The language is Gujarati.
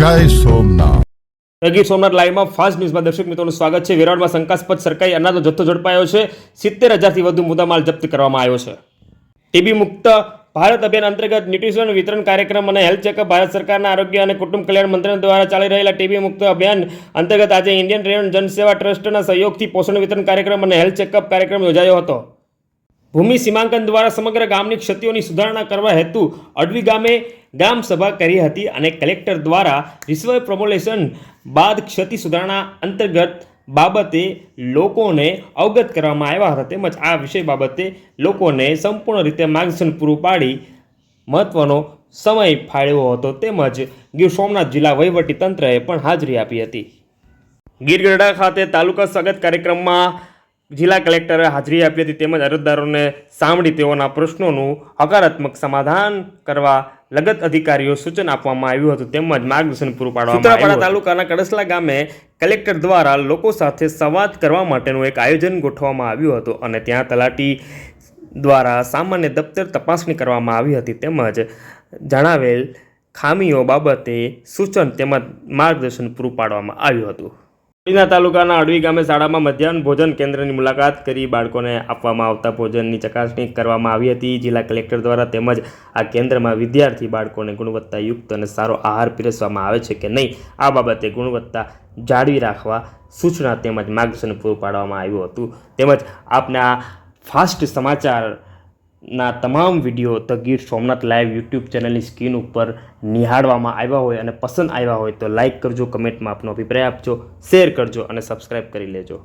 જય સોમનાથ. ગીર સોમનાથ લાઈવમાં ફાસ્ટ ન્યૂઝમાં દર્શક મિત્રોનું સ્વાગત છે. વેરાવળમાં શંકાસ્પદ સરકારી અનાજનો જથ્થો ઝડપાયો છે. સિત્તેર હજારથી વધુ મુદ્દામાલ જપ્ત કરવામાં આવ્યો છે. ટીબી મુક્ત ભારત અભિયાન અંતર્ગત ન્યુટ્રિશન વિતરણ કાર્યક્રમ અને હેલ્થ ચેકઅપ ભારત સરકારના આરોગ્ય અને કુટુંબ કલ્યાણ મંત્રાલય દ્વારા ચાલી રહેલા ટીબી મુક્ત અભિયાન અંતર્ગત આજે ઇન્ડિયન રેવન જનસેવા ટ્રસ્ટના સહયોગથી પોષણ વિતરણ કાર્યક્રમ અને હેલ્થ ચેકઅપ કાર્યક્રમ યોજાયો હતો. ભૂમિ સીમાંકન દ્વારા સમગ્ર ગામની ક્ષતિઓની સુધારણા કરવા હેતુ અડવી ગામે ગ્રામ સભા કરી હતી અને કલેક્ટર દ્વારા રિસર્વ પ્રમોલેશન બાદ ક્ષતિ સુધારણા અંતર્ગત બાબતે લોકોને અવગત કરવામાં આવ્યા હતા. તેમજ આ વિષય બાબતે લોકોને સંપૂર્ણ રીતે માર્ગદર્શન પૂરું પાડી મહત્વનો સમય ફાળવ્યો હતો. તેમજ ગીર સોમનાથ જિલ્લા વહીવટી તંત્રએ પણ હાજરી આપી હતી. ગીરગઢડા ખાતે તાલુકા સ્વાગત કાર્યક્રમમાં જિલ્લા કલેક્ટરે હાજરી આપી હતી તેમજ અરજદારોને સાંભળી તેઓના પ્રશ્નોનું હકારાત્મક સમાધાન કરવા લગત અધિકારીઓ સૂચન આપવામાં આવ્યું હતું. તેમજ માર્ગદર્શન પૂરું પાડવામાં આવ્યું તાલુકાના કડસલા ગામે કલેક્ટર દ્વારા લોકો સાથે સંવાદ કરવા માટેનું એક આયોજન ગોઠવવામાં આવ્યું હતું અને ત્યાં તલાટી દ્વારા સામાન્ય દફતર તપાસણી કરવામાં આવી હતી. તેમજ જણાવેલ ખામીઓ બાબતે સૂચન તેમજ માર્ગદર્શન પૂરું પાડવામાં આવ્યું હતું. અડીના તાલુકાના અડવી ગામે શાળામાં મધ્યાહન ભોજન કેન્દ્રની મુલાકાત કરી બાળકોને આપવામાં આવતા ભોજનની ચકાસણી કરવામાં આવી હતી. જિલ્લા કલેક્ટર દ્વારા તેમજ આ કેન્દ્રમાં વિદ્યાર્થી બાળકોને ગુણવત્તાયુક્ત અને સારો આહાર પીરસવામાં આવે છે કે નહીં, આ બાબતે ગુણવત્તા જાળવી રાખવા સૂચના તેમજ માર્ગદર્શન પૂરું પાડવામાં આવ્યું હતું. તેમજ આપના ફાસ્ટ સમાચારના તમામ video the Gir Somnath live YouTube ચેનલની સ્ક્રીન ઉપર નિહાળવામાં આવ્યા હોય અને પસંદ આવ્યા હોય તો લાઇક કરજો, કમેન્ટમાં આપનો અભિપ્રાય આપજો, શેર કરજો અને સબસ્ક્રાઈબ કરી લેજો.